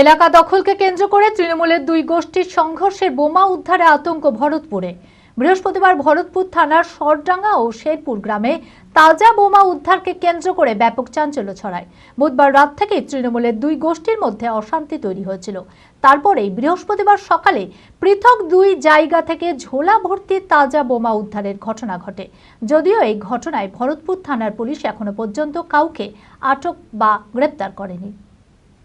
এলাকা দখলকে কেন্দ্র করে তৃণমূলের দুই গোষ্ঠীর সংঘর্ষের বোমা উদ্ধারে আতঙ্ক ভরতপুরে। বৃহস্পতিবার ভরতপুর থানার সরডাঙ্গা ও শেরপুর গ্রামে তাজা বোমা উদ্ধারকে কেন্দ্র করে ব্যাপক চাঞ্চল্য ছড়ায়। বুধবার রাত থেকেই তৃণমূলের দুই গোষ্ঠীর মধ্যে অশান্তি তৈরি হয়েছিল। তারপরেই বৃহস্পতিবার সকালে পৃথক দুই জায়গা থেকে ঝোলা ভর্তি তাজা বোমা উদ্ধারের ঘটনা ঘটে। যদিও এই ঘটনায় ভরতপুর থানার পুলিশ এখনও পর্যন্ত কাউকে আটক বা গ্রেপ্তার করেনি।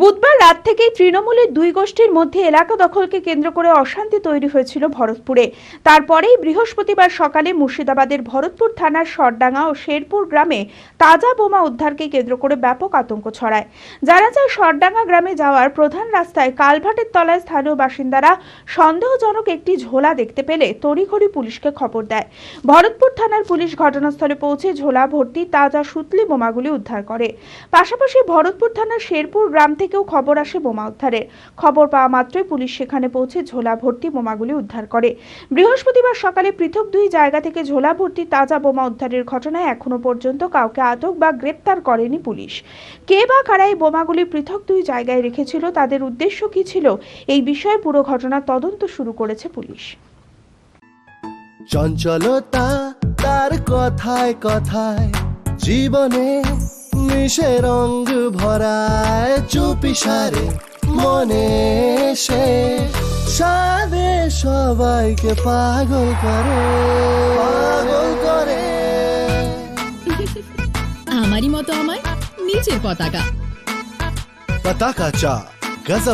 বুধবার রাত থেকেই তৃণমূলের দুই গোষ্ঠীর মধ্যে এলাকা দখলকে কেন্দ্র করে অশান্তি তৈরি হয়েছিল ভরতপুরে। তারপরেই বৃহস্পতিবার সকালে মুর্শিদাবাদের ভরতপুর থানার সরডাঙ্গা ও শেরপুর গ্রামে তাজা বোমা উদ্ধারকে কেন্দ্র করে ব্যাপক আতঙ্ক ছড়ায়। যারা যায়, সরডাঙ্গা গ্রামে যাওয়ার প্রধান রাস্তায় কালভাটের তলায় স্থানীয় বাসিন্দারা সন্দেহজনক একটি ঝোলা দেখতে পেলে তড়িঘড়ি পুলিশকে খবর দেয়। ভরতপুর থানার পুলিশ ঘটনাস্থলে পৌঁছে ঝোলা ভর্তি তাজা সুতলি বোমাগুলি উদ্ধার করে। পাশাপাশি ভরতপুর থানার শেরপুর গ্রাম থেকেও খবর আসে বোমা উদ্ধারের খবর পাওয়া মাত্রই পুলিশ সেখানে পৌঁছে ঝোলা ভর্তি বোমাগুলি উদ্ধার করে। বৃহস্পতিবার সকালে পৃথক দুই জায়গা থেকে ঝোলা ভর্তি তাজা বোমা উদ্ধারের ঘটনায় এখনও পর্যন্ত কাউকে আটক বা গ্রেপ্তার করেনি পুলিশ। কে বা কারা এই বোমাগুলি পৃথক দুই জায়গায় রেখেছিল, তাদের উদ্দেশ্য কি ছিল, এই বিষয়ে পুরো ঘটনার তদন্ত শুরু করেছে পুলিশ। চঞ্চলতা তার কথায় কথায়, জীবনে মিশে রং ভরায় চুপি সারে মনে সে। সাদে সবাইকে পাগল করে। পাগল করে। আমারই মতো আমার নিচের পতাকা। পতাকা চা গজব।